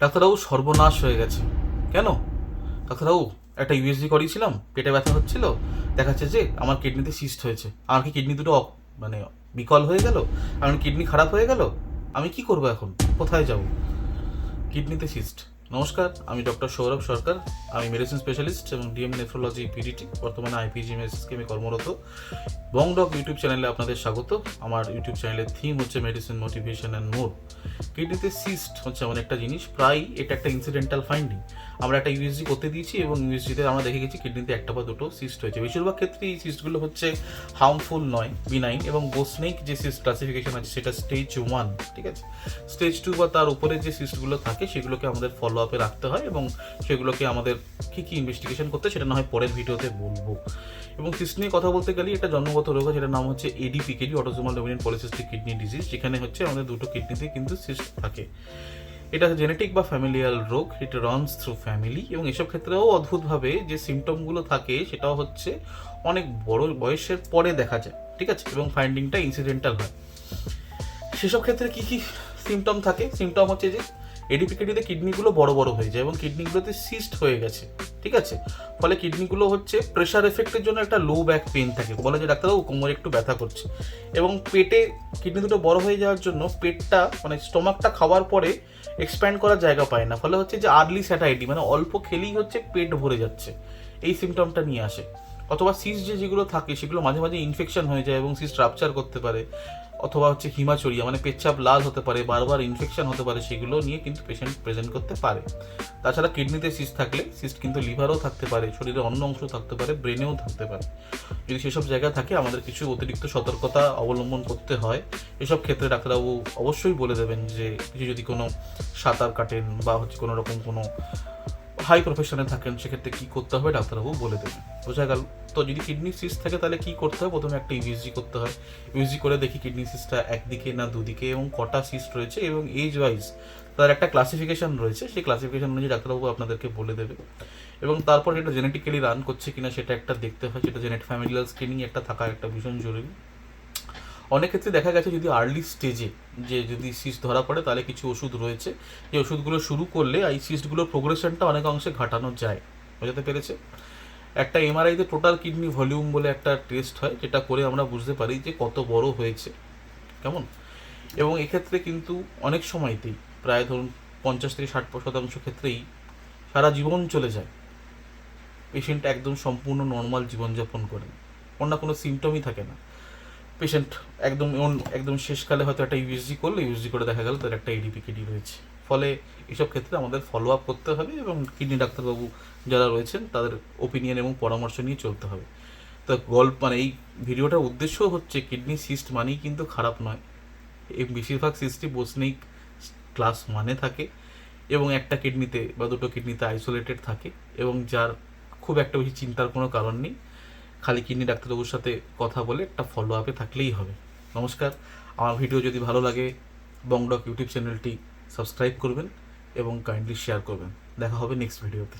ডাক্তারবাবু সর্বনাশ হয়ে গেছে। কেন? ডাক্তারবাবু, একটা ইউএসজি করিয়েছিলাম, পেটে ব্যথা হচ্ছিল, দেখাচ্ছে যে আমার কিডনিতে সিস্ট হয়েছে। আমার কি কিডনি দুটো মানে বিকল হয়ে গেল? আমার কিডনি খারাপ হয়ে গেল? আমি কি করব এখন? কোথায় যাব? কিডনিতে সিস্ট নমস্কার, আমি ডক্টর সৌরভ সরকার। আমি মেডিসিন স্পেশালিস্ট এবং ডিএম নেফ্রোলজি পিডিটি বর্তমানে আইপিজিএমএসকে আমি কর্মরত। বং ডক ইউটিউব চ্যানেলে আপনাদের স্বাগত। আমার ইউটিউব চ্যানেলের থিম হচ্ছে মেডিসিন মোটিভেশন অ্যান্ড মোর কিডনিতে সিস্ট হচ্ছে এমন একটা জিনিস, প্রায় এটা একটা ইনসিডেন্টাল ফাইন্ডিং আমরা একটা ইউএসজি করতে দিয়েছি এবং ইউএসজিতে আমরা দেখে গেছি কিডনিতে একটা বা দুটো সিস্ট হয়েছে। বেশিরভাগ ক্ষেত্রে এই সিস্টগুলো হচ্ছে হার্মফুল নয় বিনাইন এবং বোসনিক যে সিস্ট ক্লাসিফিকেশন আছে সেটা স্টেজ ওয়ান ঠিক আছে? স্টেজ টু বা তার উপরে যে সিস্টগুলো থাকে, সেগুলোকে আমাদের ফলো আপে রাখতে হয় এবং সেগুলোকে আমাদের কী কী ইনভেস্টিগেশন করতে সেটা না হয় পরের ভিডিওতে বলব। এবং সিস্ট নিয়ে কথা বলতে গেলে এটা জন্মগত রোগ যেটার নাম হচ্ছে ADPKD autosomal dominant polycystic kidney disease যেখানে হচ্ছে আমাদের দুটো কিডনিতে কিন্তু সিস্ট থাকে। এটা জেনেটিক বা ফ্যামিলিয়াল রোগ এটা রানস থ্রু ফ্যামিলি এবং এসব ক্ষেত্রেও অদ্ভুতভাবে যে সিমটমগুলো থাকে সেটাও হচ্ছে অনেক বড় বয়সের পরে দেখা যায়, ঠিক আছে? এবং ফাইন্ডিংটা ইনসিডেন্টাল হয়। সেসব ক্ষেত্রে কি কি সিমটম থাকে? সিমটম হচ্ছে যে এডিপিকেডিতে কিডনিগুলো বড় বড় হয়ে যায় এবং কিডনিগুলোতে সিস্ট হয়ে গেছে, ঠিক আছে? ফলে কিডনিগুলো হচ্ছে প্রেশার এফেক্টের জন্য একটা লো ব্যাক পেন থাকে। বলে যে ডাক্তারবাবু, কোমরে একটু ব্যথা করছে। এবং পেটে কিডনি দুটো বড় হয়ে যাওয়ার জন্য পেটটা মানে স্টোমাকটা খাওয়ার পরে এক্সপ্যান্ড করার জায়গা পায় না। ফলে হচ্ছে যে আর্লি স্যাটাইটি মানে অল্প খেলেই হচ্ছে পেট ভরে যাচ্ছে। এই সিমটমটা নিয়ে আসে। অথবা সিস যে যেগুলো থাকে, সেগুলো মাঝে মাঝে ইনফেকশন হয়ে যায় এবং সিস রাপচার করতে পারে। অথবা হচ্ছে হিমাচড়িয়া মানে পেচ্ছাপ লাল হতে পারে, বারবার ইনফেকশন হতে পারে, সেগুলো নিয়ে কিন্তু পেশেন্ট প্রেজেন্ট করতে পারে। তাছাড়া কিডনিতে সিস্ট থাকলে সিস্ট কিন্তু লিভারও থাকতে পারে, শরীরে অন্য অংশ থাকতে পারে ব্রেনেও থাকতে পারে। যদি সেসব জায়গা থাকে, আমাদের কিছু অতিরিক্ত সতর্কতা অবলম্বন করতে হয়। এসব ক্ষেত্রে ডাক্তারবাবু অবশ্যই বলে দেবেন যে, কিছু যদি কোনো সাঁতার কাটেন বা হচ্ছে কোনো রকম কোনো হাই প্রফেশনে থাকেন, সেক্ষেত্রে কি করতে হবে ডাক্তারবাবু বলে দেবেন। বোঝা গেল। তো যদি কিডনি সিস্ট থাকে, তাহলে কি করতে হয়? প্রথমে একটা ইউজি করতে হয়। ইউজি করে দেখি কিডনি সিস্টটা একদিকে না দুদিকে এবং কটা সিস্ট রয়েছে এবং এজ ওয়াইজ তার একটা ক্লাসিফিকেশন রয়েছে। সেই ক্লাসিফিকেশন অনুযায়ী ডাক্তারবাবু আপনাদেরকে বলে দেবে। এবং তারপর এটা জেনেটিক্যালি রান করছে কিনা সেটা একটা দেখতে হয়। সেটা জেনেট ফ্যামিলিয়াল স্ক্রিনিং একটা থাকা একটা ভীষণ জরুরি। অনেক ক্ষেত্রে দেখা গেছে যদি আর্লি স্টেজে যে যদি সিস্ট ধরা পড়ে, তাহলে কিছু ওষুধ রয়েছে। যে ওষুধগুলো শুরু করলে এই সিস্টগুলোর প্রোগ্রেশনটা অনেক অংশে ঘাটানো যায়। বোঝাতে পেরেছে? একটা এমআরআইতে টোটাল কিডনি ভলিউম বলে একটা টেস্ট হয়, যেটা করে আমরা বুঝতে পারি যে কত বড় হয়েছে। কেমন? এবং এক্ষেত্রে কিন্তু অনেক সময়তেই, প্রায় ধরুন পঞ্চাশ থেকে ষাট শতাংশ ক্ষেত্রেই সারা জীবন চলে যায়। পেশেন্ট একদম সম্পূর্ণ নর্মাল জীবনযাপন করেন। অন্য কোনো সিমটমই থাকে না। পেশেন্ট একদম একদম শেষকালে হয়তো একটা ইউএসজি করল ইউএসজি করে দেখা গেল, তার একটা এডিপিকেডি রয়েছে। ফলে এসব ক্ষেত্রে আমাদের ফলো আপ করতে হবে এবং কিডনি ডাক্তারবাবু যারা রয়েছেন, তাদের ওপিনিয়ন এবং পরামর্শ নিয়ে চলতে হবে। তো গল্প মানে এই ভিডিওটার উদ্দেশ্য হচ্ছে কিডনি সিস্ট মানেই কিন্তু খারাপ নয়। এই বেশিরভাগ সিস্টই বোসনিক ক্লাস মানে থাকে এবং একটা কিডনিতে বা দুটো কিডনিতে আইসোলেটেড থাকে এবং যার খুব একটা বেশি চিন্তার কোনো কারণ নেই। খালি কিডনি ডাক্তারবাবুর সাথে কথা বলে একটা ফলো আপে থাকলেই হবে। নমস্কার, আমার ভিডিও যদি ভালো লাগে বংডক ইউটিউব চ্যানেলটি সাবস্ক্রাইব করবেন এবং কাইন্ডলি শেয়ার করবেন। দেখা হবে নেক্সট ভিডিওতে